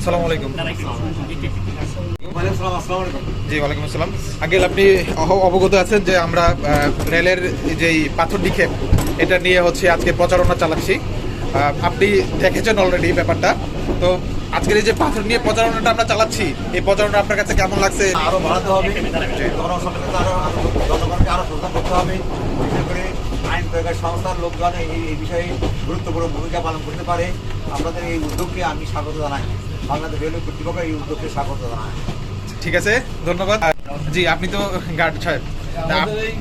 আসসালামু আলাইকুম। জি ওয়ালাইকুম আসসালাম। আঙ্কেল আপনি অবগত আছেন যে আমরা রেলের যেই পাথর নিক্ষেপ এটা নিয়ে হচ্ছে আজকে প্রচারণা চালাচ্ছি। আপনি দেখেছেন অলরেডি ব্যাপারটা। তো আজকের এই যে পাথর নিয়ে প্রচারণাটা আমরা চালাচ্ছি এই প্রচারণা আপনার কাছে কেমন লাগছে? আরও বাড়াতে হবে। আরও জনগণকে আরও করতে হবে। আইন প্রয়োগের সংস্থার লোকজন এই বিষয়ে গুরুত্বপূর্ণ ভূমিকা পালন করতে পারে। আপনাদের এই উদ্যোগকে আমি স্বাগত জানাই। বাংলাদেশ রেলওয়ে কর্তৃপক্ষ এই উদ্যোগকে স্বাগত জানাই। ঠিক আছে ধন্যবাদ। জি আপনি তো গার্ড সাহেব। আমাদের এই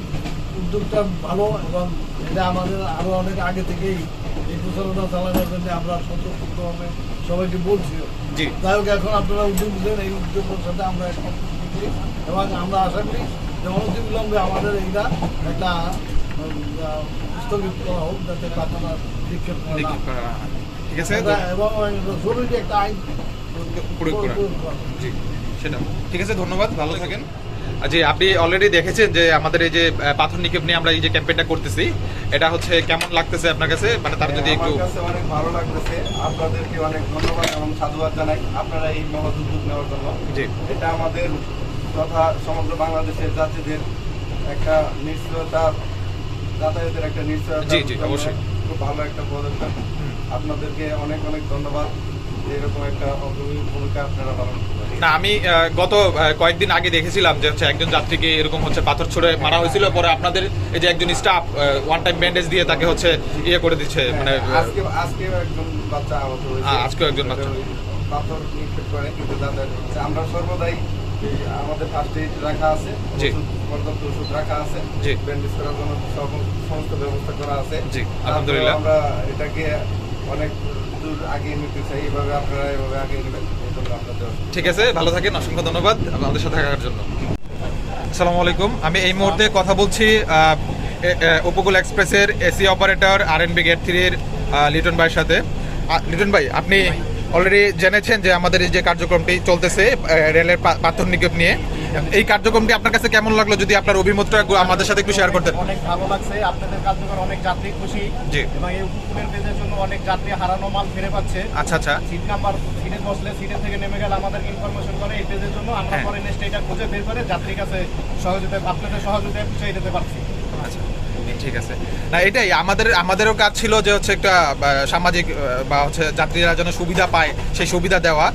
উদ্যোগটা ভালো এবং এটা আমাদের আরও অনেক আগে থেকেই এই প্রচারণা চালানোর জন্য আমরা সতর্কভাবে সবাইকে বলছি। জি। যাই হোক এখন আপনারা উদ্যোগ দিলেন এই উদ্যোগের সাথে আমরা করি এবং আমরা আশা করি যে অনতি বিলম্বে আমাদের এইটা একটা ঠিক আছে ধন্যবাদ ভালো থাকেন জি আপনি অলরেডি দেখেছেন যে আমাদের এই যে পাথর নিক্ষেপ নিয়ে আমরা এই যে ক্যাম্পেইনটা করতেছি এটা হচ্ছে কেমন লাগতেছে আপনার কাছে মানে তার যদি একটু অনেক ভালো লাগতেছে আপনাদেরকে অনেক ধন্যবাদ এবং সাধুবাদ জানাই আপনারা এই মহৎ উদ্যোগ নেওয়ার জন্য জি এটা আমাদের তথা সমগ্র বাংলাদেশের যাত্রীদের একটা নিশ্চয়তা যাতায়াতের একটা নিশ্চয়তা জি, জি, অবশ্যই। খুব ভালো একটা পদক্ষেপ। আপনাদেরকে অনেক অনেক ধন্যবাদ। এরকম একটা অগ্রণী ভূমিকা আপনারা পালন না আমি গত কয়েকদিন আগে দেখেছিলাম যে হচ্ছে একজন যাত্রীকে এরকম হচ্ছে পাথর ছুড়ে মারা হয়েছিল। পরে আপনাদের এই যে একজন স্টাফ ওয়ান টাইম ব্যান্ডেজ দিয়ে তাকে হচ্ছে ইয়ে করে দিচ্ছে মানে আহ, আজকে আজকেও একজন বাচ্চা আহত হয়েছে। হ্যাঁ, আজকেও একজন বাচ্চা। পাথর নিক্ষেপ করে কিন্তু আমরা সর্বদাই আমাদের ফার্স্ট এইড রাখা আছে পর্যাপ্ত ওষুধ রাখা আছে। ব্যান্ডেজ করার জন্য সব- সমস্ত ব্যবস্থা করা আছে আলহামদুলিল্লাহ। আমরা এটাকে অনেক দূর আগিয়ে নিতে চাই এভাবে আপনারা এভাবে আগিয়ে নেবেন ঠিক আছে ভালো থাকেন অসংখ্য ধন্যবাদ আমাদের সাথে থাকার জন্য আসসালামু আলাইকুম আমি এই মুহূর্তে কথা বলছি উপকূল এক্সপ্রেসের AC operator R N B gate থ্রির লিটন ভাইয়ের সাথে লিটন ভাই আপনি অলরেডি জেনেছেন যে আমাদের এই যে কার্যক্রমটি চলতেছে রেলের পাথর নিক্ষেপ নিয়ে। এই কার্যক্রমটি আপনার কাছে কেমন লাগল যদি আপনার অভিমতটা আমাদের সাথে একটু শেয়ার করতেন? অনেক ভালো লাগছে আপনাদের কার্যক্রম অনেক যাত্রী খুশি জি। এবং এই উপকূলের পেজের জন্য অনেক যাত্রী হারানো মাল ফিরে পাচ্ছে। আচ্ছা আচ্ছা। সিট নাম্বার সিটে বসলে সিটে থেকে নেমে গেলে আমাদের ইনফরমেশন করে এই পেজের জন্য। আমরা হ্যাঁ। পরে নেক্সট এটা খুঁজে বের করে যাত্রীর কাছে সহযোগিতা আপনাদের সহযোগিতায় পৌঁছে দিতে পারছি। আচ্ছা। ঠিক আছে। না এটাই আমাদের আমাদেরও কাজ ছিল যে হচ্ছে একটা সামাজিক বা হচ্ছে যাত্রীরা যেন সুবিধা পায় সেই সুবিধা দেওয়া।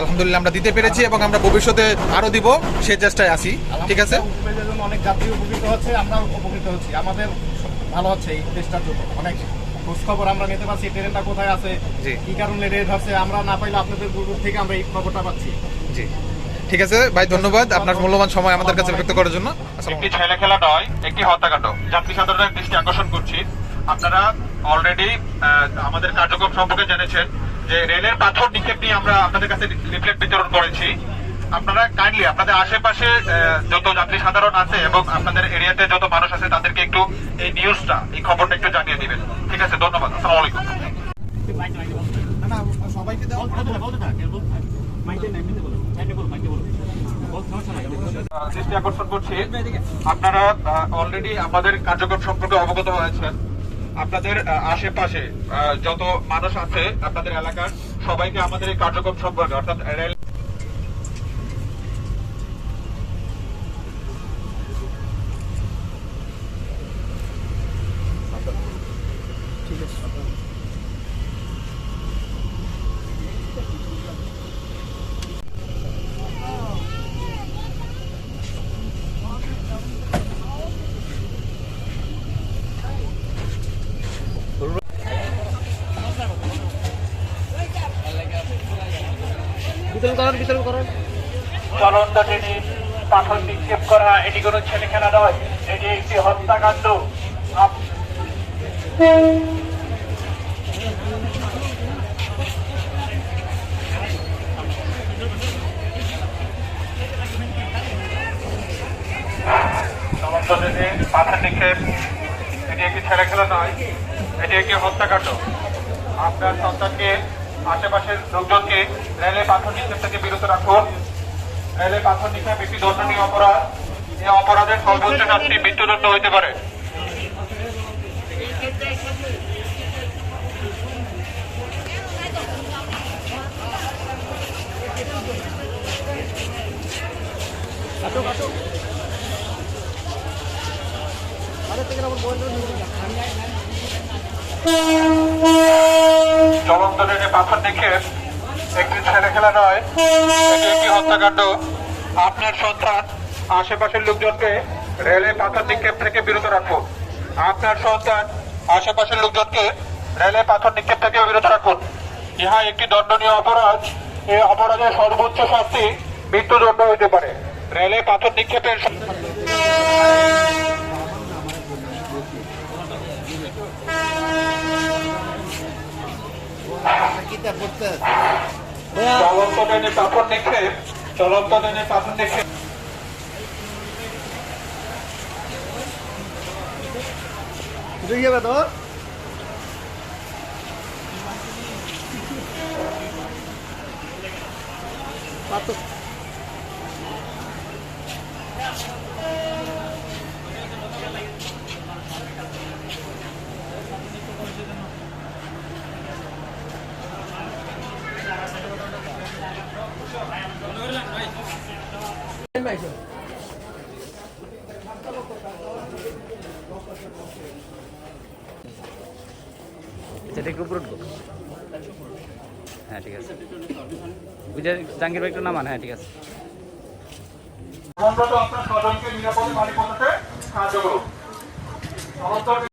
আলহামদুলিল্লাহ আমরা দিতে পেরেছি এবং আমরা ভবিষ্যতে আরও দিব সেই চেষ্টায় আছি। ঠিক আছে? অনেক যাত্রী উপকৃত হচ্ছে আমরা উপকৃত হচ্ছি। আমাদের ভালো হচ্ছে এই দেশটার জন্য। অনেক খোঁজ খবর আমরা নিতে পারছি ট্রেনটা কোথায় আছে। কি কারণে রেট হচ্ছে আমরা না পাইলে আপনাদের থেকে আমরা এই খবরটা পাচ্ছি। জি। ঠিক আছে ভাই ধন্যবাদ। আপনার মূল্যবান সময় আমাদের কাছে ব্যক্ত করার জন্য। একটি ছেলে খেলা নয় একটি হত্যাকাণ্ড। যাত্রী সাধারণের দৃষ্টি আকর্ষণ করছি। আপনারা অলরেডি আমাদের কার্যক্রম সম্পর্কে জেনেছেন যে রেলের পাথর নিক্ষেপ নিয়ে আমরা আপনাদের কাছে লিফলেট বিতরণ করেছি। আপনারা কাইন্ডলি আপনাদের আশেপাশে আহ, যত যাত্রী সাধারণ আছে এবং আপনাদের এরিয়াতে যত মানুষ আছে তাদেরকে একটু এই নিউজটা এই খবরটা একটু জানিয়ে দিবেন। ঠিক আছে ধন্যবাদ। আসসালামু আলাইকুম। সবাইকে দৃষ্টি আকর্ষণ করছি। আপনারা অলরেডি আমাদের কার্যক্রম সম্পর্কে অবগত হয়েছেন। আপনাদের আশেপাশে যত মানুষ আছে আপনাদের এলাকার, সবাইকে আমাদের এই কার্যক্রম সম্পর্কে, অর্থাৎ রেল চলন্ত ট্রেনে পাথর নিক্ষেপ করা, এটি কোনো ছেলে খেলা নয়, এটি একটি হত্যাকাণ্ড। পাথর নিক্ষেপ, এটি একটি ছেলে খেলা নয়, এটি একটি হত্যাকাণ্ড। আপনার সন্তানকে আশেপাশের লোকজনকে রেলে পাথর নিক্ষেপ থেকে বিরত রাখুন। রেলে পাথর নিক্ষেপ একটি দণ্ডনীয় অপরাধ এই অপরাধের সর্বোচ্চ শাস্তি মৃত্যুদণ্ড হইতে পারে। চলন্ত ট্রেনে পাথর নিক্ষেপ একটি ছেলে খেলা নয়, এটি একটি হত্যাকাণ্ড। আপনার সন্তান, আশেপাশের লোকজনকে রেলে পাথর নিক্ষেপ থেকে বিরত রাখুন। আপনার সন্তান, আশেপাশের লোকজনকে রেলে পাথর নিক্ষেপ থেকে বিরত রাখুন। ইহা একটি দণ্ডনীয় অপরাধ। এই অপরাধের সর্বোচ্চ শাস্তি মৃত্যুদণ্ড হইতে পারে। রেলে পাথর নিক্ষেপের চলন্ত ট্রেনে পাথর নিক্ষেপ চলন্ত ট্রেনে পাথর নিক্ষেপ। সেটা একটু উপরে উঠবো হ্যাঁ ঠিক আছে। হ্যাঁ বাড়ি পৌঁছাতে সাহায্য